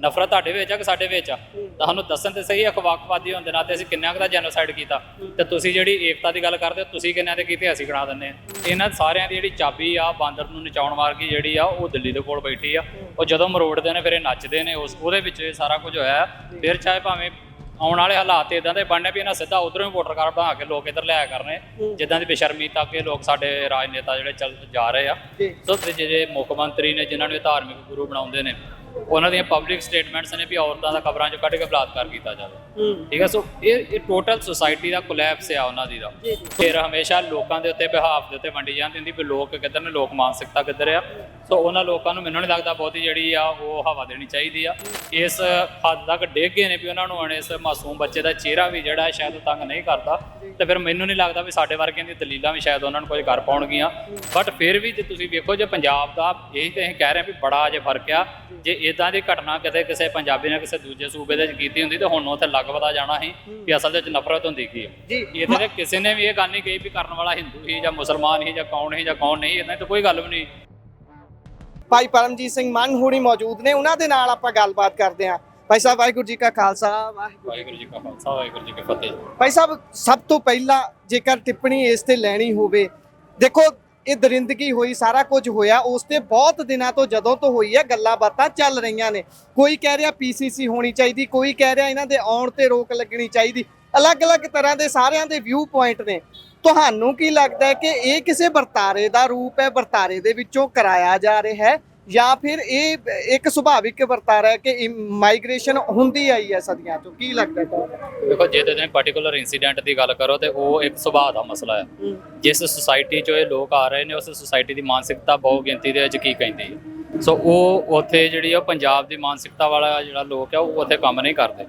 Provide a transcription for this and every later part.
ਨਫ਼ਰਤ ਤੁਹਾਡੇ ਵਿੱਚ ਆ ਕਿ ਸਾਡੇ ਵਿੱਚ ਆ? ਤੁਹਾਨੂੰ ਦੱਸਣ ਤੇ ਸਹੀ ਅਖਵਾਕਵਾਦੀ ਹੋਣ ਦੇ ਨਾਤੇ ਅਸੀਂ ਕਿੰਨਾ ਕੁ ਦਾ ਜੈਨੋਸਾਈਡ ਕੀਤਾ? ਤੇ ਤੁਸੀਂ ਜਿਹੜੀ ਏਕਤਾ ਦੀ ਗੱਲ ਕਰਦੇ ਹੋ ਤੁਸੀਂ ਕਿੰਨਿਆਂ ਦੇ ਕੀਤੇ ਅਸੀਂ ਗਣਾ ਦਿੰਨੇ ਆ? ਇਹਨਾਂ ਸਾਰਿਆਂ ਦੀ ਜਿਹੜੀ ਚਾਬੀ ਆ ਬਾਂਦਰ ਨੂੰ ਨਚਾਉਣ ਵਾਲੀ ਜਿਹੜੀ ਆ ਉਹ ਦਿੱਲੀ ਦੇ ਕੋਲ ਬੈਠੀ ਆ। ਉਹ ਜਦੋਂ ਮਰੋੜਦੇ ਨੇ ਫਿਰ ਇਹ ਨੱਚਦੇ ਨੇ ਉਸ ਉਹਦੇ ਵਿੱਚ ਇਹ ਸਾਰਾ ਕੁਝ ਹੋਇਆ। ਫਿਰ ਚਾਹੇ ਭਾਵੇਂ ਆਉਣ ਵਾਲੇ ਹਾਲਾਤ ਇਦਾਂ ਦੇ ਬਣਨੇ ਵੀ ਇਹਨਾਂ ਸਿੱਧਾ ਉਧਰੋਂ ਹੀ ਵੋਟਰ ਕਾਰਡ ਬਣਾ ਕੇ ਲੋਕ ਇੱਧਰ ਲਿਆਇਆ ਕਰਨੇ। ਜਿੱਦਾਂ ਦੀ ਬੇਸ਼ਰਮੀ ਤੱਕ ਇਹ ਲੋਕ ਸਾਡੇ ਰਾਜਨੇਤਾ ਜਿਹੜੇ ਚੱਲ ਜਾ ਰਹੇ ਆ। ਸੋ ਤੇ ਜਿਹੜੇ ਮੁੱਖ ਮੰਤਰੀ ਨੇ ਜਿਨ੍ਹਾਂ ਨੂੰ ਧਾਰਮਿਕ ਗੁਰੂ ਬਣਾਉਂਦੇ ਨੇ ਉਹਨਾਂ ਦੀਆਂ ਪਬਲਿਕ ਸਟੇਟਮੈਂਟਸ ਨੇ ਵੀ ਔਰਤਾਂ ਦਾ ਖਬਰਾਂ 'ਚ ਕੱਢ ਕੇ ਬਲਾਤਕਾਰ ਕੀਤਾ ਜਾਵੇ। ਠੀਕ ਹੈ ਸੋ ਇਹ ਇਹ ਟੋਟਲ ਸੁਸਾਇਟੀ ਦਾ ਕੋਲੈਪਸ ਆ ਉਹਨਾਂ ਦੀ ਦਾ। ਫਿਰ ਹਮੇਸ਼ਾ ਲੋਕਾਂ ਦੇ ਉੱਤੇ ਬਿਹਾਫ ਦੇ ਉੱਤੇ ਵੰਡੀ ਜਾਂਦੀ ਹੁੰਦੀ ਵੀ ਲੋਕ ਕਿੱਧਰ ਨੇ ਲੋਕ ਮਾਨਸਿਕਤਾ ਕਿੱਧਰ ਆ। ਸੋ ਉਹਨਾਂ ਲੋਕਾਂ ਨੂੰ ਮੈਨੂੰ ਨਹੀਂ ਲੱਗਦਾ ਬਹੁਤੀ ਜਿਹੜੀ ਆ ਉਹ ਹਵਾ ਦੇਣੀ ਚਾਹੀਦੀ ਆ। ਇਸ ਹੱਦ ਤੱਕ ਡਿੱਗ ਗਏ ਨੇ ਵੀ ਉਹਨਾਂ ਨੂੰ ਇਸ ਮਾਸੂਮ ਬੱਚੇ ਦਾ ਚਿਹਰਾ ਵੀ ਜਿਹੜਾ ਸ਼ਾਇਦ ਤੰਗ ਨਹੀਂ ਕਰਦਾ। ਤੇ ਫਿਰ ਮੈਨੂੰ ਨਹੀਂ ਲੱਗਦਾ ਵੀ ਸਾਡੇ ਵਰਗਿਆਂ ਦੀ ਦਲੀਲਾਂ ਵੀ ਸ਼ਾਇਦ ਉਹਨਾਂ ਨੂੰ ਕੁਝ ਕਰ ਪਾਉਣਗੀਆਂ। ਬਟ ਫਿਰ ਵੀ ਜੇ ਤੁਸੀਂ ਵੇਖੋ ਜੇ ਪੰਜਾਬ ਦਾ ਇਹੀ ਤੇ ਅਸੀਂ ਕਹਿ ਰਹੇ ਵੀ ਬੜਾ ਜੇ ਫ਼ਰਕ ਆ ਜੇ ਇਦਾਂ ਦੀ ਘਟਨਾ ਕਿਤੇ ਕਿਸੇ ਪੰਜਾਬੀ ਨੇ ਕਿਸੇ ਦੂਜੇ ਸੂਬੇ ਦੇ ਵਿੱਚ ਕੀਤੀ ਹੁੰਦੀ ਤਾਂ ਹੁਣ ਉੱਥੇ ਲੱਗ ਪਤਾ ਜਾਣਾ ਸੀ ਵੀ ਅਸਲ ਵਿੱਚ ਨਫ਼ਰਤ ਹੁੰਦੀ ਕੀ ਹੈ। ਜੀ ਇਹਦੇ ਤੇ ਕਿਸੇ ਨੇ ਵੀ ਇਹ ਗੱਲ ਨਹੀਂ ਕਹੀ ਵੀ ਕਰਨ ਵਾਲਾ ਹਿੰਦੂ ਹੀ ਜਾਂ ਮੁਸਲਮਾਨ ਹੀ ਜਾਂ ਕੌਣ ਹੀ ਜਾਂ ਕੌਣ ਨਹੀਂ ਇਦਾਂ ਤਾਂ ਕੋਈ ਗੱਲ ਵੀ ਨਹੀਂ। ਭਾਈ ਪਰਮਜੀਤ ਸਿੰਘ ਮੰਨ ਹੋਣੀ ਮੌਜੂਦ ਨੇ ਉਹਨਾਂ ਦੇ ਨਾਲ ਆਪਾਂ ਗੱਲਬਾਤ ਕਰਦੇ ਹਾਂ। ਭਾਈ ਸਾਹਿਬ ਵਾਹਿਗੁਰੂ ਜੀ ਕਾ ਖਾਲਸਾ ਵਾਹਿਗੁਰੂ ਵਾਹਿਗੁਰੂ ਜੀ ਕਾ ਖਾਲਸਾ ਵਾਹਿਗੁਰੂ ਜੀ ਕੀ ਫਤਿਹ। ਭਾਈ ਸਾਹਿਬ ਸਭ ਤੋਂ ਪਹਿਲਾਂ ਜੇਕਰ ਟਿੱਪਣੀ ਇਸ ਤੇ ਲੈਣੀ ਹੋਵੇ ਦੇਖੋ ਇਹ ਦਰਿੰਦਗੀ ਹੋਈ, ਸਾਰਾ ਕੁਝ ਹੋਇਆ। ਉਸ ਤੇ ਬਹੁਤ ਦਿਨਾਂ ਤੋਂ ਜਦੋਂ ਤੋਂ ਹੋਈ ਹੈ ਗੱਲਾਂ ਬਾਤਾਂ ਚੱਲ ਰਹੀਆਂ ਨੇ। ਕੋਈ ਕਹਿ ਰਿਹਾ ਪੀਸੀਸੀ ਹੋਣੀ ਚਾਹੀਦੀ, ਕੋਈ ਕਹਿ ਰਿਹਾ ਇਹਨਾਂ ਦੇ ਆਉਣ ਤੇ ਰੋਕ ਲੱਗਣੀ ਚਾਹੀਦੀ। ਅਲੱਗ-ਅਲੱਗ ਤਰ੍ਹਾਂ ਦੇ ਸਾਰਿਆਂ ਦੇ ਵਿਊ ਪੁਆਇੰਟ ਨੇ। ਤੁਹਾਨੂੰ ਕੀ ਲੱਗਦਾ ਹੈ ਕਿ ਇਹ ਕਿਸੇ ਵਰਤਾਰੇ ਦਾ ਰੂਪ ਹੈ, ਵਰਤਾਰੇ ਦੇ ਵਿੱਚੋਂ ਕਰਾਇਆ ਜਾ ਰਿਹਾ ਹੈ? ਜਾਂ ਫਿਰ ਇਹ ਇੱਕ ਸੁਭਾਵਿਕ ਵਰਤਾਰਾ ਹੈ ਕਿ ਮਾਈਗ੍ਰੇਸ਼ਨ ਹੁੰਦੀ ਆਈ ਹੈ ਸਦੀਆਂ ਤੋਂ। ਕੀ ਲੱਗਦਾ ਤੁਹਾਨੂੰ ਦੇਖੋ ਜੇ ਤੇ ਤੁਸੀਂ ਪਾਰਟਿਕੂਲਰ ਇਨਸੀਡੈਂਟ ਦੀ ਗੱਲ ਕਰੋ ਤੇ ਉਹ ਇੱਕ ਸੁਭਾਅ ਦਾ ਮਸਲਾ ਹੈ। ਜਿਸ ਸੁਸਾਇਟੀ 'ਚੋਂ ਇਹ ਲੋਕ ਆ ਰਹੇ ਨੇ ਉਸ ਸੁਸਾਇਟੀ ਦੀ ਮਾਨਸਿਕਤਾ ਬਹੁ ਗਿਣਤੀ ਦੇ ਵਿੱਚ ਕੀ ਕਹਿੰਦੀ ਹੈ? ਸੋ ਉਹ ਉੱਥੇ ਜਿਹੜੀ ਉਹ ਪੰਜਾਬ ਦੀ ਮਾਨਸਿਕਤਾ ਵਾਲਾ ਜਿਹੜਾ ਲੋਕ ਆ ਉਹ ਉੱਥੇ ਕੰਮ ਨਹੀਂ ਕਰਦੇ।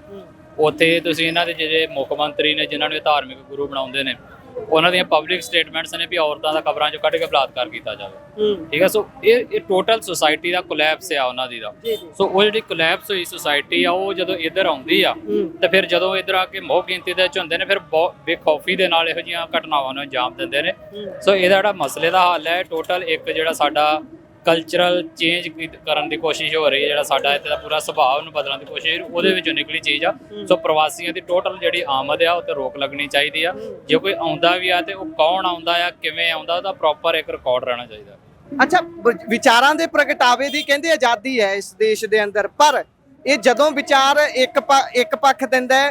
ਉੱਥੇ ਤੁਸੀਂ ਇਹਨਾਂ ਦੇ ਜਿਹੜੇ ਮੁੱਖ ਮੰਤਰੀ ਨੇ ਜਿਨ੍ਹਾਂ ਨੂੰ ਇਹ ਧਾਰਮਿਕ ਗੁਰੂ ਬਣਾਉਂਦੇ ਨੇ ਉਹਨਾਂ ਦੀਆਂ ਪਬਲਿਕ ਸਟੇਟਮੈਂਟਸ ਨੇ ਵੀ ਔਰਤਾਂ ਦਾ ਖਬਰਾਂ 'ਚੋਂ ਕੱਢ ਕੇ ਬਲਾਤਕਾਰ ਕੀਤਾ ਜਾਵੇ। ਠੀਕ ਹੈ ਸੋ ਇਹ ਇਹ ਟੋਟਲ ਸੁਸਾਇਟੀ ਦਾ ਕੋਲੈਪਸ ਆ ਉਹਨਾਂ ਦੀ ਦਾ। ਸੋ ਉਹ ਜਿਹੜੀ ਕੋਲੈਪਸ ਹੋਈ ਸੁਸਾਇਟੀ ਆ ਉਹ ਜਦੋਂ ਇੱਧਰ ਆਉਂਦੀ ਆ ਤੇ ਫਿਰ ਜਦੋਂ ਇੱਧਰ ਆ ਕੇ ਮੋਹ ਗਿਣਤੀ ਦੇ ਵਿੱਚ ਹੁੰਦੇ ਨੇ ਫਿਰ ਬਹੁਤ ਬੇਖੌਫੀ ਦੇ ਨਾਲ ਇਹੋ ਜਿਹੀਆਂ ਘਟਨਾਵਾਂ ਨੂੰ ਅੰਜਾਮ ਦਿੰਦੇ ਨੇ। ਸੋ ਇਹਦਾ ਜਿਹੜਾ ਮਸਲੇ ਦਾ ਹੱਲ ਹੈ ਟੋਟਲ ਇੱਕ ਜਿਹੜਾ ਸਾਡਾ ਕਲਚਰਲ ਚੇਂਜ ਕਰਨ ਦੀ ਕੋਸ਼ਿਸ਼ ਹੋ ਰਹੀ ਹੈ ਜਿਹੜਾ ਸਾਡਾ ਇੱਥੇ ਦਾ ਪੂਰਾ ਸੁਭਾਅ ਨੂੰ ਬਦਲਣ ਦੀ ਕੋਸ਼ਿਸ਼ ਉਹਦੇ ਵਿੱਚੋਂ ਨਿਕਲੀ ਚੀਜ਼ ਆ। ਸੋ ਪ੍ਰਵਾਸੀਆਂ ਦੀ ਟੋਟਲ ਜਿਹੜੀ ਆਮਦ ਆ ਉਹ ਤੇ ਰੋਕ ਲੱਗਣੀ ਚਾਹੀਦੀ ਆ। ਜੇ ਕੋਈ ਆਉਂਦਾ ਵੀ ਆ ਤੇ ਉਹ ਕੌਣ ਆਉਂਦਾ ਆ ਕਿਵੇਂ ਆਉਂਦਾ ਉਹਦਾ ਪ੍ਰੋਪਰ ਇੱਕ ਰਿਕਾਰਡ ਰਹਿਣਾ ਚਾਹੀਦਾ। ਅੱਛਾ ਵਿਚਾਰਾਂ ਦੇ ਪ੍ਰਗਟਾਵੇ ਦੀ ਕਹਿੰਦੇ ਆਜ਼ਾਦੀ ਹੈ ਇਸ ਦੇਸ਼ ਦੇ ਅੰਦਰ ਪਰ ਇਹ ਜਦੋਂ ਵਿਚਾਰ ਇੱਕ ਇੱਕ ਪੱਖ ਦਿੰਦਾ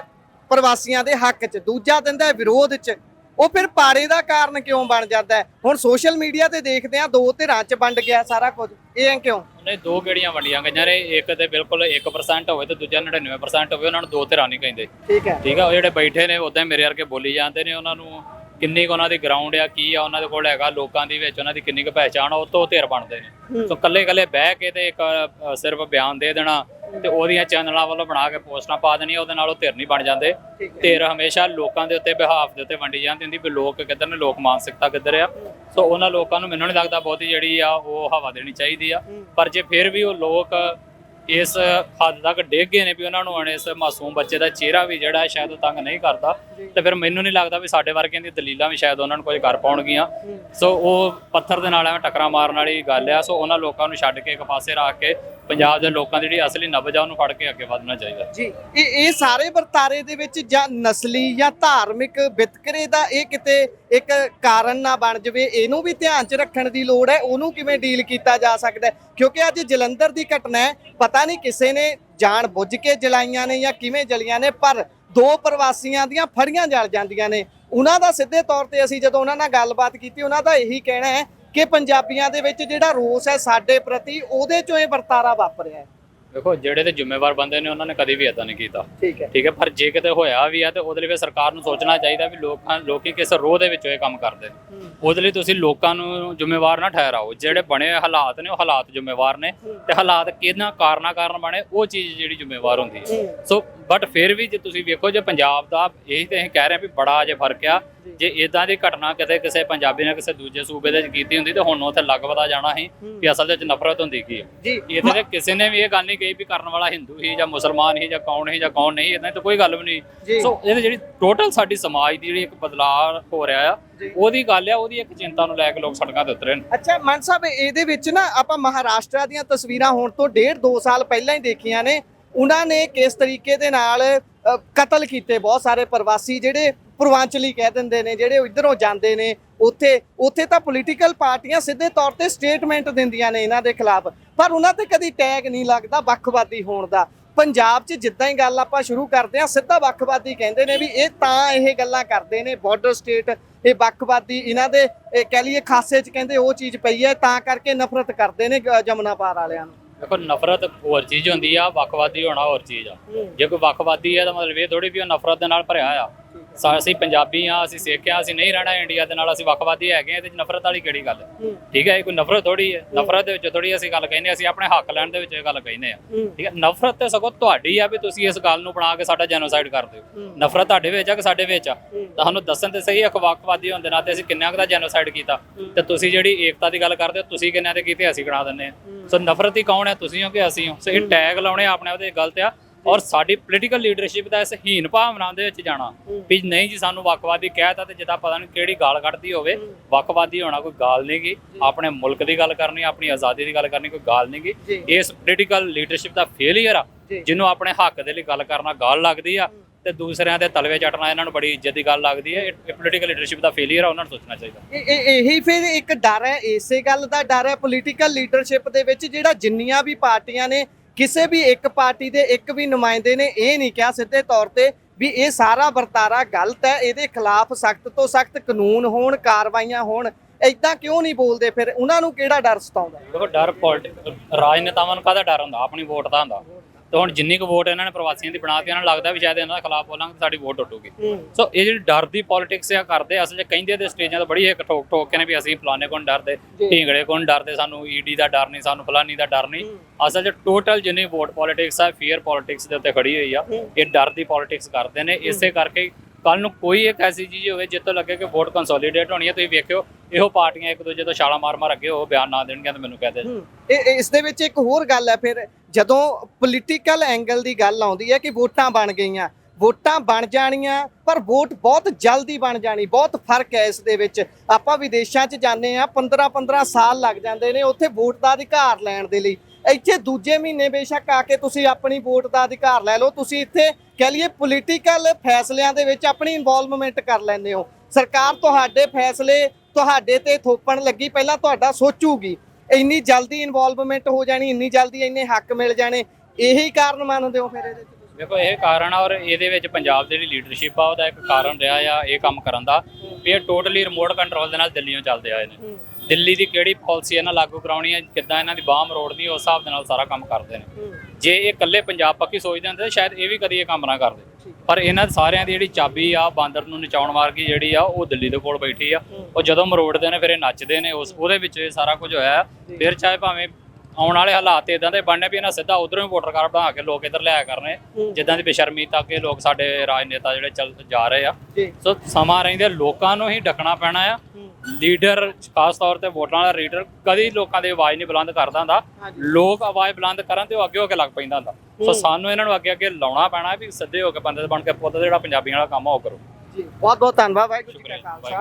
ਪ੍ਰਵਾਸੀਆਂ ਦੇ ਹੱਕ 'ਚ ਦੂਜਾ ਦਿੰਦਾ ਵਿਰੋਧ 'ਚ ਉਹ ਫਿਰ ਪਾੜੇ ਦਾ ਕਾਰਨ ਕਿਉਂ ਬਣ ਜਾਂਦਾ ਹੈ? ਹੁਣ ਸੋਸ਼ਲ ਮੀਡੀਆ ਤੇ ਦੇਖਦੇ ਆ ਦੋ ਧਿਰਾਂ 'ਚ ਵੰਡ ਗਿਆ ਸਾਰਾ ਕੁਝ। ਇਹ ਕਿਉਂ? ਉਹਨੇ ਦੋ ਗੇੜੀਆਂ ਵੰਡੀਆਂ ਗਈਆਂ ਨੇ। ਇੱਕ ਤੇ ਬਿਲਕੁਲ 1% ਹੋਵੇ ਤੇ ਦੂਜਾ 99% ਹੋਵੇ ਉਹਨਾਂ ਨੂੰ ਦੋ ਧਿਰਾਂ ਨਹੀਂ ਕਹਿੰਦੇ। ਠੀਕ ਹੈ। ਠੀਕ ਆ ਉਹ ਜਿਹੜੇ ਬੈਠੇ ਨੇ ਉਦਾਂ ਮੇਰੇ ਵਰਗੇ ਬੋਲੀ ਜਾਂਦੇ ਨੇ ਉਹਨਾਂ ਨੂੰ। ਕਿੰਨੀ ਕੁ ਉਹਨਾਂ ਦੀ ਗਰਾਊਂਡ ਆ ਕੀ ਆ ਉਹਨਾਂ ਦੇ ਕੋਲ ਹੈਗਾ ਲੋਕਾਂ ਦੀ ਵਿੱਚ ਉਹਨਾਂ ਦੀ ਕਿੰਨੀ ਕੁ ਪਹਿਚਾਣ ਆ ਉਹ ਤੋਂ ਧਿਰ ਬਣਦੇ ਨੇ। ਸੋ ਕੱਲੇ ਕੱਲੇ ਬਹਿ ਕੇ ਤੇ ਇੱਕ ਅ, ਸਿਰਫ ਬਿਆਨ ਦੇ ਦੇਣਾ ਤੇ ਉਹਦੀਆਂ ਚੈਨਲਾਂ ਵੱਲੋਂ ਬਣਾ ਕੇ ਪੋਸਟਾਂ ਪਾ ਦੇਣੀਆਂ ਉਹਦੇ ਨਾਲ ਉਹ ਧਿਰ ਨਹੀਂ ਬਣ ਜਾਂਦੇ। ਧਿਰ ਹਮੇਸ਼ਾ ਲੋਕਾਂ ਦੇ ਉੱਤੇ ਬਿਹਾਫ ਦੇ ਉੱਤੇ ਵੰਡੀ ਜਾਂਦੀ ਹੁੰਦੀ ਵੀ ਲੋਕ ਕਿੱਧਰ ਨੇ ਲੋਕ ਮਾਨਸਿਕਤਾ ਕਿੱਧਰ ਆ। ਸੋ ਉਹਨਾਂ ਲੋਕਾਂ ਨੂੰ ਮੈਨੂੰ ਨਹੀਂ ਲੱਗਦਾ ਬਹੁਤੀ ਜਿਹੜੀ ਆ ਉਹ ਹਵਾ ਦੇਣੀ ਚਾਹੀਦੀ ਆ। ਪਰ ਜੇ ਫਿਰ ਵੀ ਉਹ ਲੋਕ ਇਸ ਹੱਦ ਤੱਕ ਡਿੱਗ ਗਏ ਨੇ ਵੀ ਉਹਨਾਂ ਨੂੰ ਹੁਣ ਇਸ ਮਾਸੂਮ ਬੱਚੇ ਦਾ ਚਿਹਰਾ ਵੀ ਜਿਹੜਾ ਹੈ ਸ਼ਾਇਦ ਤੰਗ ਨਹੀਂ ਕਰਦਾ। ਤੇ ਫਿਰ ਮੈਨੂੰ ਨਹੀਂ ਲੱਗਦਾ ਵੀ ਸਾਡੇ ਵਰਗਿਆਂ ਦੀ ਦਲੀਲਾਂ ਵੀ ਸ਼ਾਇਦ ਉਹਨਾਂ ਨੂੰ ਕੁਝ ਕਰ ਪਾਉਣਗੀਆਂ। ਸੋ ਉਹ ਪੱਥਰ ਦੇ ਨਾਲ ਐਵੇਂ ਟਕਰਾ ਮਾਰਨ ਵਾਲੀ ਗੱਲ ਆ। ਸੋ ਉਹਨਾਂ ਲੋਕਾਂ ਨੂੰ ਛੱਡ ਕੇ ਇੱਕ ਪਾਸੇ ਰੱਖ ਕੇ ਪੰਜਾਬ ਦੇ ਲੋਕਾਂ ਦੀ ਜਿਹੜੀ ਅਸਲੀ ਨਬਜ ਆ ਉਹਨੂੰ ਫੜ ਕੇ ਅੱਗੇ ਵਧਣਾ ਚਾਹੀਦਾ। ਜੀ, ਇਹ ਇਹ ਸਾਰੇ ਵਰਤਾਰੇ ਦੇ ਵਿੱਚ ਜਾਂ ਨਸਲੀ ਜਾਂ ਧਾਰਮਿਕ ਵਿਤਕਰੇ ਦਾ ਇਹ ਕਿਤੇ ਇੱਕ ਕਾਰਨ ਨਾ ਬਣ ਜਵੇ, ਇਹਨੂੰ ਵੀ ਧਿਆਨ 'ਚ ਰੱਖਣ ਦੀ ਲੋੜ ਹੈ, ਉਹਨੂੰ ਕਿਵੇਂ ਡੀਲ ਕੀਤਾ ਜਾ ਸਕਦਾ ਕਿਉਂਕਿ ਅੱਜ ਜਲੰਧਰ ਦੀ ਘਟਨਾ ਹੈ, ਪਤਾ ਨਹੀਂ ਕਿਸੇ ਨੇ ਜਾਣ ਬੁੱਝ ਕੇ ਜਲਾਈਆਂ ਨੇ ਜਾਂ ਕਿਵੇਂ ਜਲੀਆਂ ਨੇ, ਪਰ ਦੋ ਪ੍ਰਵਾਸੀਆਂ ਦੀਆਂ ਫੜੀਆਂ ਜਲ ਜਾਂਦੀਆਂ ਨੇ। ਉਹਨਾਂ ਦਾ ਸਿੱਧੇ ਤੌਰ ਤੇ ਅਸੀਂ ਜਦੋਂ ਉਹਨਾਂ ਨਾਲ ਗੱਲਬਾਤ ਕੀਤੀ, ਉਹਨਾਂ ਦਾ ਇਹੀ ਕਹਿਣਾ ਹੈ ਕਿ ਪੰਜਾਬੀਆਂ ਦੇ ਵਿੱਚ ਜਿਹੜਾ ਰੋਸ ਹੈ ਸਾਡੇ ਪ੍ਰਤੀ, ਉਹਦੇ ਚੋਂ ਇਹ ਵਰਤਾਰਾ ਵਾਪਰਿਆ ਹੈ। ਦੇਖੋ ਜਿਹੜੇ ਤੇ ਜ਼ਿੰਮੇਵਾਰ ਬੰਦੇ ਨੇ ਉਹਨਾਂ ਨੇ ਕਦੀ ਵੀ ਇਦਾਂ ਨਹੀਂ ਕੀਤਾ। ਠੀਕ ਹੈ। ਠੀਕ ਹੈ ਪਰ ਜੇ ਕਿਤੇ ਹੋਇਆ ਵੀ ਆ ਤੇ ਉਹਦੇ ਲਈ ਫਿਰ ਸਰਕਾਰ ਨੂੰ ਸੋਚਣਾ ਚਾਹੀਦਾ ਵੀ ਲੋਕਾਂ ਲੋਕੀ ਕਿਸ ਰੋਹ ਦੇ ਵਿੱਚ ਇਹ ਕੰਮ ਕਰਦੇ। ਨੇ ਉਹਦੇ ਲਈ ਤੁਸੀਂ ਲੋਕਾਂ ਨੂੰ ਜ਼ਿੰਮੇਵਾਰ ਨਾ ਠਹਿਰਾਓ। ਜਿਹੜੇ ਬਣੇ ਹਾਲਾਤ ਨੇ ਉਹ ਹਾਲਾਤ ਜ਼ਿੰਮੇਵਾਰ ਨੇ। ਤੇ ਹਾਲਾਤ ਕਿਹਨਾਂ ਕਾਰਨਾਂ ਕਾਰਨ ਬਣੇ ਉਹ ਚੀਜ਼ ਜਿਹੜੀ ਜ਼ਿੰਮੇਵਾਰ ਹੁੰਦੀ ਹੈ। ਸੋ ਬਟ ਫਿਰ ਵੀ ਜੇ ਤੁਸੀਂ ਵੇਖੋ ਜੇ ਪੰਜਾਬ ਦਾ ਇਹੀ ਤੇ ਅਸੀਂ ਕਹਿ ਰਹੇ ਵੀ ਬੜਾ ਜੇ ਫ਼ਰਕ ਆ। ਜੇ। ਇਦਾਂ ਦੀ ਘਟਨਾ ਕਿਤੇ ਕਿਸੇ ਪੰਜਾਬੀ ਨੇ ਕਿਸੇ ਦੂਜੇ ਸੂਬੇ ਦੇ ਵਿੱਚ ਕੀਤੀ ਹੁੰਦੀ ਤੇ ਹੁਣ ਉੱਥੇ ਲੱਗ ਪਤਾ ਜਾਣਾ ਸੀ ਵੀ ਅਸਲ ਵਿੱਚ ਨਫ਼ਰਤ ਹੁੰਦੀ ਕੀ ਹੈ ਜੀ। ਇਹਦੇ ਤੇ ਕਿਸੇ ਨੇ ਵੀ ਇਹ ਗੱਲ ਨਹੀਂ ਕਹੀ ਵੀ ਕਰਨ ਵਾਲਾ ਹਿੰਦੂ ਹੀ ਜਾਂ ਮੁਸਲਮਾਨ ਹੀ ਜਾਂ ਕੌਣ ਹੀ ਜਾਂ ਕੌਣ ਨਹੀਂ ਇਦਾਂ ਤਾਂ ਕੋਈ ਗੱਲ ਵੀ। ਨਹੀਂ। ਸੋ ਇਹਦੇ ਜਿਹੜੀ ਟੋਟਲ ਸਾਡੀ ਸਮਾਜ ਦੀ ਜਿਹੜੀ ਇੱਕ ਬਦਲਾਅ ਹੋ ਰਿਹਾ ਆ। ਉਹਦੀ ਗੱਲ ਆ ਉਹਦੀ ਇੱਕ ਚਿੰਤਾ ਨੂੰ ਲੈ ਕੇ ਲੋਕ ਸੜਕਾਂ ਤੇ ਉਤਰੇ ਨੇ। ਅੱਛਾ ਮਨ ਸਾਹਿਬ ਇਹਦੇ ਵਿੱਚ ਨਾ ਆਪਾਂ ਮਹਾਰਾਸ਼ਟਰ ਦੀਆਂ ਤਸਵੀਰਾਂ ਹੋਣ ਤੋਂ ਡੇਢ ਦੋ ਸਾਲ ਪਹਿਲਾਂ ਹੀ ਦੇਖੀਆਂ ਨੇ। ਉਹਨਾਂ ਨੇ ਕਿਸ ਤਰੀਕੇ ਦੇ ਨਾਲ ਕਤਲ ਕੀਤੇ ਬਹੁਤ ਸਾਰੇ ਪ੍ਰਵਾਸੀ ਜਿਹੜੇ ਪੂਰਵਾਂਚਲੀ ਕਹਿ ਦਿੰਦੇ ਨੇ, ਜਿਹੜੇ ਇਧਰੋਂ ਜਾਂਦੇ ਨੇ ਉੱਥੇ। ਉੱਥੇ ਤਾਂ ਪੋਲੀਟੀਕਲ ਪਾਰਟੀਆਂ ਸਿੱਧੇ ਤੌਰ ਤੇ ਸਟੇਟਮੈਂਟ ਦਿੰਦੀਆਂ ਨੇ ਇਹਨਾਂ ਦੇ ਖਿਲਾਫ। ਪਰ ਉਹਨਾਂ ਤੇ ਕਦੀ ਟੈਗ ਨਹੀਂ ਲੱਗਦਾ ਵੱਖਵਾਦੀ ਹੋਣ ਦਾ। ਪੰਜਾਬ 'ਚ ਜਿੱਦਾਂ ਹੀ ਗੱਲ ਆਪਾਂ ਸ਼ੁਰੂ ਕਰਦੇ ਆ ਸਿੱਧਾ ਵੱਖਵਾਦੀ ਕਹਿੰਦੇ ਨੇ ਵੀ ਇਹ ਤਾਂ ਇਹ ਗੱਲਾਂ ਕਰਦੇ ਨੇ ਬਾਰਡਰ ਸਟੇਟ ਇਹ ਵੱਖਵਾਦੀ ਇਹਨਾਂ ਦੇ, ਇਹ ਕਹਿ ਲਈਏ ਖਾਸੇ 'ਚ ਕਹਿੰਦੇ ਉਹ ਚੀਜ਼ ਪਈ ਹੈ, ਤਾਂ ਕਰਕੇ ਨਫ਼ਰਤ ਕਰਦੇ ਨੇ, ਗ- ਪਾਰ ਵਾਲਿਆਂ ਨੂੰ। ਦੇਖੋ ਨਫ਼ਰਤ ਹੋਰ ਚੀਜ਼ ਹੁੰਦੀ ਆ ਵੱਖਵਾਦੀ ਹੋਣਾ ਹੋਰ ਚੀਜ਼ ਆ। ਜੇ ਕੋਈ ਵੱਖਵਾਦੀ ਹੈ ਤਾਂ ਮਤਲਬ ਇਹ ਥੋੜੀ ਵੀ ਉਹ ਨਫ਼ਰਤ ਦੇ ਨਾਲ ਭਰਿਆ ਆ। ਅਸੀਂ ਪੰਜਾਬੀ ਆ ਅਸੀਂ ਸਿੱਖ ਆ ਅਸੀਂ ਨਹੀਂ ਰਹਿਣਾ ਇੰਡੀਆ ਦੇ ਨਾਲ ਅਸੀਂ ਵੱਖਵਾਦੀ ਹੈਗੇ ਆ ਚ ਨਫ਼ਰਤ ਵਾਲੀ ਕਿਹੜੀ ਗੱਲ ਹੈ? ਠੀਕ ਹੈ ਇਹ ਕੋਈ ਨਫ਼ਰਤ ਥੋੜੀ ਹੈ। ਨਫ਼ਰਤ ਦੇ ਵਿੱਚ ਥੋੜੀ ਅਸੀਂ ਗੱਲ ਕਹਿੰਦੇ ਅਸੀਂ ਆਪਣੇ ਹੱਕ ਲੈਣ ਦੇ ਵਿੱਚ ਇਹ ਗੱਲ ਕਹਿੰਦੇ ਆ। ਠੀਕ ਹੈ ਨਫ਼ਰਤ ਤੇ ਸਗੋਂ ਤੁਹਾਡੀ ਆ ਵੀ ਤੁਸੀਂ ਇਸ ਗੱਲ ਨੂੰ ਬਣਾ ਕੇ ਸਾਡਾ ਜੈਨੋਸਾਈਡ ਕਰਦੇ ਹੋ। ਨਫ਼ਰਤ ਤੁਹਾਡੇ ਵਿੱਚ ਆ ਕਿ ਸਾਡੇ ਵਿੱਚ ਆ? ਤੁਹਾਨੂੰ ਦੱਸਣ ਤੇ ਸਹੀ ਅਖਵਾਕਵਾਦੀ ਹੋਣ ਦੇ ਨਾਤੇ ਅਸੀਂ ਕਿੰਨਾ ਕੁ ਦਾ ਜੈਨੋਸਾਈਡ ਕੀਤਾ। ਤੇ ਤੁਸੀਂ ਜਿਹੜੀ ਏਕਤਾ ਦੀ ਗੱਲ ਕਰਦੇ ਹੋ ਤੁਸੀਂ ਕਿੰਨਿਆਂ ਦੇ ਕੀਤੇ ਅਸੀਂ ਗਣਾ ਦਿੰਦੇ ਆ। ਸੋ ਨਫ਼ਰਤ ਹੀ ਕੌਣ ਹੈ? ਤੁਸੀਂ ਹੋ ਕਿ ਅਸੀਂ ਹੋ? ਸੋ ਇਹ ਟੈਗ ਲਾਉਣੇ ਆਪਣੇ ਆਪ ਤੇ ਗਲਤ ਆ। ਔਰ ਸਾਡੀ ਪੋਲੀਟੀਕਲ ਲੀਡਰਸ਼ਿਪ ਦਾ ਇਸ ਹੀਨ ਭਾਵਨਾ ਦੇ ਵਿੱਚ ਜਾਣਾ। ਵੀ ਨਹੀਂ ਜੀ ਸਾਨੂੰ ਵੱਖਵਾਦੀ ਕਹਿਤਾ ਤੇ ਜਿੱਦਾਂ ਪਤਾ ਨਹੀਂ ਕਿਹੜੀ ਗਾਲ ਕੱਢਦੀ ਹੋਵੇ ਵੱਖਵਾਦੀ ਹੋਣਾ ਕੋਈ ਗਾਲ ਨਹੀਂ ਗੀ ਆਪਣੇ ਮੁਲਕ ਦੀ ਗੱਲ ਕਰਨੀ ਆਪਣੀ ਆਜ਼ਾਦੀ ਦੀ ਗੱਲ ਕਰਨੀ ਕੋਈ ਗਾਲ ਨਹੀਂ ਗੀ। ਜੀ। ਇਸ ਪੋਲੀਟੀਕਲ ਲੀਡਰਸ਼ਿਪ ਦਾ ਫੇਲਿਅਰ ਆ। ਜਿਹਨੂੰ ਆਪਣੇ ਹੱਕ ਦੇ ਲਈ ਗੱਲ ਕਰਨਾ ਗਾਲ ਲੱਗਦੀ ਆ ਤੇ ਦੂਸਰਿਆਂ ਦੇ ਤਲਵੇ ਚਟਣਾ ਇਹਨਾਂ ਨੂੰ ਬੜੀ ਇੱਜ਼ਤ ਦੀ ਗੱਲ ਲੱਗਦੀ ਹੈ ਇਹ ਪੋਲੀਟੀਕਲ ਲੀਡਰਸ਼ਿਪ ਦਾ ਫੇਲਿਅਰ ਆ ਉਹਨਾਂ ਨੂੰ ਸੋਚਣਾ ਚਾਹੀਦਾ। ਇਹ ਇਹ- ਇਹੀ ਫਿਰ ਇੱਕ ਡਰ ਹੈ ਇਸੇ ਗੱਲ ਦਾ ਡਰ ਹੈ ਪੋਲੀਟੀਕਲ ਲੀਡਰਸ਼ਿਪ ਦੇ ਵਿੱਚ ਜਿਹੜਾ ਜਿੰਨੀਆਂ ਵੀ ਪਾਰਟੀਆਂ ਨੇ ਕਿਸੇ ਵੀ ਇੱਕ ਪਾਰਟੀ ਦੇ ਇੱਕ ਵੀ ਨੁਮਾਇੰਦੇ ਨੇ ਇਹ ਨਹੀਂ ਕਿਹਾ ਸਿੱਧੇ ਤੌਰ ਤੇ ਵੀ ਇਹ ਸਾਰਾ ਵਰਤਾਰਾ ਗਲਤ ਹੈ, ਇਹਦੇ ਖਿਲਾਫ ਸਖਤ ਤੋਂ ਸਖਤ ਕਾਨੂੰਨ ਹੋਣ, ਕਾਰਵਾਈਆਂ ਹੋਣ ਐਦਾਂ ਕਿਉਂ ਨਹੀਂ ਬੋਲਦੇ ਫਿਰ? ਉਹਨਾਂ ਨੂੰ ਕਿਹੜਾ ਡਰ ਸਤਾਉਂਦਾ? ਦੇਖੋ, ਡਰ ਪੋਲਿਟਿਕ ਰਾਜਨੇਤਾਵਾਂ ਨੂੰ ਕਾਹਦਾ ਡਰ ਹੁੰਦਾ? ਆਪਣੀ ਵੋਟ ਦਾ ਹੁੰਦਾ। ਤੇ ਹੁਣ ਜਿੰਨੀ ਕੁ ਵੋਟ ਇਹਨਾਂ ਨੇ ਪ੍ਰਵਾਸੀਆਂ ਦੀ ਬਣਾਤੀ ਇਹਨਾਂ ਨੂੰ ਲੱਗਦਾ ਵੀ ਸ਼ਾਇਦ ਇਹਨਾਂ ਦੇ ਖਿਲਾਫ ਬੋਲਾਂਗੇ ਸਾਡੀ ਵੋਟ ਉੱਡੂਗੀ ਸੋ ਇਹ ਜਿਹੜੀ ਡਰ ਦੀ ਪੋਲਿਟਿਕਸ ਆ ਕਰਦੇ ਅਸਲ 'ਚ ਕਹਿੰਦੇ ਤੇ ਸਟੇਜਾਂ ਤੇ ਬੜੀ ਇੱਕ ਠੋਕ ਠੋਕ ਕੇ ਨੇ ਵੀ ਅਸੀਂ ਫਲਾਣੇ ਕੋਲ ਡਰਦੇ। ਢੀਂਗੜੇ ਕੋਲ ਡਰਦੇ ਸਾਨੂੰ ਈਡੀ ਦਾ ਡਰ ਨਹੀਂ ਸਾਨੂੰ ਫਲਾਨੀ ਦਾ ਡਰ ਨਹੀਂ ਅਸਲ 'ਚ ਟੋਟਲ ਜਿੰਨੀ ਵੋਟ ਪੋਲਿਟਿਕਸ ਆ ਫੀਅਰ ਪੋਲਿਟਿਕਸ ਦੇ ਉੱਤੇ ਖੜੀ ਹੋਈ ਆ। ਇਹ ਡਰ ਦੀ ਪੋਲਿਟਿਕਸ ਕਰਦੇ ਨੇ। ਇਸੇ ਕਰਕੇ ਕੱਲ ਨੂੰ ਕੋਈ ਇੱਕ ਐਸੀ ਚੀਜ਼ ਹੋਵੇ ਜਿੱਤੋਂ ਲੱਗੇ ਕਿ ਵੋਟ ਕੰਸੋਲੀਡੇਟ ਹੋਣੀ ਹੈ ਤੁਸੀਂ ਵੇਖਿਓ ਇਹੋ ਪਾਰਟੀਆਂ ਇੱਕ ਦੂਜੇ ਤੋਂ ਛਾਲਾ ਮਾਰ ਮਾਰ ਅੱਗੇ ਉਹ ਬਿਆਨ ਨਾ ਦੇਣਗੀਆਂ ਤਾਂ ਮੈਨੂੰ ਕਹਦੇ ਇਹ ਇਸ ਦੇ ਵਿੱਚ ਇੱਕ ਹੋਰ ਗੱਲ ਹੈ ਫਿਰ, ਜਦੋਂ ਪੋਲੀਟੀਕਲ ਐਂਗਲ ਦੀ ਗੱਲ ਆਉਂਦੀ ਹੈ ਕਿ ਵੋਟਾਂ ਬਣ ਗਈਆਂ। ਵੋਟਾਂ ਬਣ ਜਾਣੀਆਂ, ਪਰ ਵੋਟ ਬਹੁਤ ਜਲਦੀ ਬਣ ਜਾਣੀ, ਬਹੁਤ ਫ਼ਰਕ ਹੈ ਇਸ ਦੇ ਵਿੱਚ। ਆਪਾਂ ਵਿਦੇਸ਼ਾਂ 'ਚ ਜਾਂਦੇ ਆ 15 15 ਸਾਲ ਲੱਗ ਜਾਂਦੇ ਨੇ ਉੱਥੇ ਵੋਟ ਦਾ ਅਧਿਕਾਰ ਲੈਣ ਦੇ ਲਈ। ਇੱਥੇ ਦੂਜੇ ਮਹੀਨੇ ਬੇਸ਼ੱਕ ਆ ਕੇ ਤੁਸੀਂ ਆਪਣੀ ਵੋਟ ਦਾ ਅਧਿਕਾਰ ਲੈ ਲਓ, ਤੁਸੀਂ ਇੱਥੇ ਕਹਿ ਲਈਏ ਪੋਲੀਟੀਕਲ ਫੈਸਲਿਆਂ ਦੇ ਵਿੱਚ ਆਪਣੀ ਇਨਵੋਲਵਮੈਂਟ ਕਰ ਲੈਂਦੇ ਹੋ। ਸਰਕਾਰ ਤੁਹਾਡੇ ਫੈਸਲੇ ਤੁਹਾਡੇ ਤੇ ਥੋਪਣ ਲੱਗੀ ਪਹਿਲਾਂ ਤੁਹਾਡਾ ਸੋਚੂਗੀ। ਇੰਨੀ ਜਲਦੀ ਇਨਵੋਲਵਮੈਂਟ ਹੋ ਜਾਣੀ ਇੰਨੀ ਜਲਦੀ ਇੰਨੇ ਹੱਕ ਮਿਲ ਜਾਣੇ ਇਹੀ ਕਾਰਨ ਮੰਨਦੇ ਹੋ ਫਿਰ ਇਹਦੇ? ਦੇਖੋ ਇਹ ਕਾਰਨ ਆ ਔਰ ਇਹਦੇ ਵਿੱਚ ਪੰਜਾਬ ਦੀ ਜਿਹੜੀ ਲੀਡਰਸ਼ਿਪ ਆ ਉਹਦਾ ਇੱਕ ਕਾਰਨ ਰਿਹਾ ਆ ਇਹ ਕੰਮ ਕਰਨ ਦਾ ਵੀ ਇਹ ਟੋਟਲੀ ਰਿਮੋਟ ਕੰਟਰੋਲ ਦੇ ਨਾਲ ਦਿੱਲੀੋਂ ਚੱਲਦੇ ਆਏ ਨੇ। ਦਿੱਲੀ ਦੀ ਕਿਹੜੀ ਪਾਲਿਸੀ ਇਹਨਾਂ ਲਾਗੂ ਕਰਾਉਣੀ ਹੈ ਕਿੱਦਾਂ ਇਹਨਾਂ ਦੀ ਬਾਹ ਮਰੋੜਨੀ ਉਸ ਹਿਸਾਬ ਦੇ ਨਾਲ ਸਾਰਾ ਕੰਮ ਕਰਦੇ ਨੇ। ਜੇ ਇਹ ਇਕੱਲੇ ਪੰਜਾਬ ਪੱਕੀ ਸੋਚਦੇ ਹੁੰਦੇ ਤਾਂ ਸ਼ਾਇਦ ਇਹ ਵੀ ਕਦੀ ਇਹ ਕੰਮ ਨਾ ਕਰਦੇ। ਪਰ ਇਹਨਾਂ ਸਾਰਿਆਂ ਦੀ ਜਿਹੜੀ ਚਾਬੀ ਆ ਬਾਂਦਰ ਨੂੰ ਨਚਾਉਣ ਮਾਰਗੀ ਜਿਹੜੀ ਆ ਉਹ ਦਿੱਲੀ ਦੇ ਕੋਲ ਬੈਠੀ ਆ। ਉਹ ਜਦੋਂ ਮਰੋੜਦੇ ਨੇ ਫਿਰ ਇਹ ਨੱਚਦੇ ਨੇ ਉਸ ਉਹਦੇ ਵਿੱਚ ਇਹ ਸਾਰਾ ਕੁਝ ਹੋਇਆ। ਫਿਰ ਚਾਹੇ ਭਾਵੇਂ ਆਉਣ ਵਾਲੇ ਹਾਲਾਤ ਇਦਾਂ ਦੇ ਬਣਨੇ ਵੀ ਇਹਨਾਂ ਸਿੱਧਾ ਉਧਰੋਂ ਹੀ ਵੋਟਰ ਕਾਰਡ ਬਣਾ ਕੇ ਲੋਕ ਇੱਧਰ ਲਿਆਇਆ ਕਰਨੇ। ਜਿੱਦਾਂ ਦੀ ਬੇਸ਼ਰਮੀ ਤੱਕ ਇਹ ਲੋਕ ਸਾਡੇ ਰਾਜਨੇਤਾ ਜਿਹੜੇ ਚੱਲ ਜਾ ਰਹੇ ਆ। ਸੋ ਸਮਾਂ ਰਹਿੰਦੇ ਲੋਕਾਂ ਨੂੰ ਹੀ ਡੱਕਣਾ ਪੈਣਾ ਆ। ਲੀਡਰ ਖਾਸ ਤੌਰ ਤੇ ਵੋਟਰਾਂ ਦਾ ਲੀਡਰ ਕਦੀ ਲੋਕਾਂ ਦੀ ਆਵਾਜ਼ ਨਹੀਂ ਬੁਲੰਦ ਕਰਦਾ ਹੁੰਦਾ। ਲੋਕ ਆਵਾਜ਼ ਬੁਲੰਦ ਕਰਨ ਤੇ ਉਹ ਅੱਗੇ ਹੋ ਕੇ ਲੱਗ ਪੈਂਦਾ ਹੁੰਦਾ। ਸੋ ਸਾਨੂੰ ਇਹਨਾਂ ਨੂੰ ਅੱਗੇ ਅੱਗੇ ਲਾਉਣਾ ਪੈਣਾ ਵੀ ਸਿੱਧੇ ਹੋ ਕੇ ਬੰਦੇ ਬਣ ਕੇ ਪੁੱਤ ਜਿਹੜਾ ਪੰਜਾਬੀਆਂ ਵਾਲਾ ਕੰਮ ਆ ਉਹ ਕਰੋ। ਜੀ ਬਹੁਤ ਬਹੁਤ ਧੰਨਵਾਦ ਵਾਹਿਗੁਰੂ ਜੀ ਕਾ। ਖਾਲਸਾ।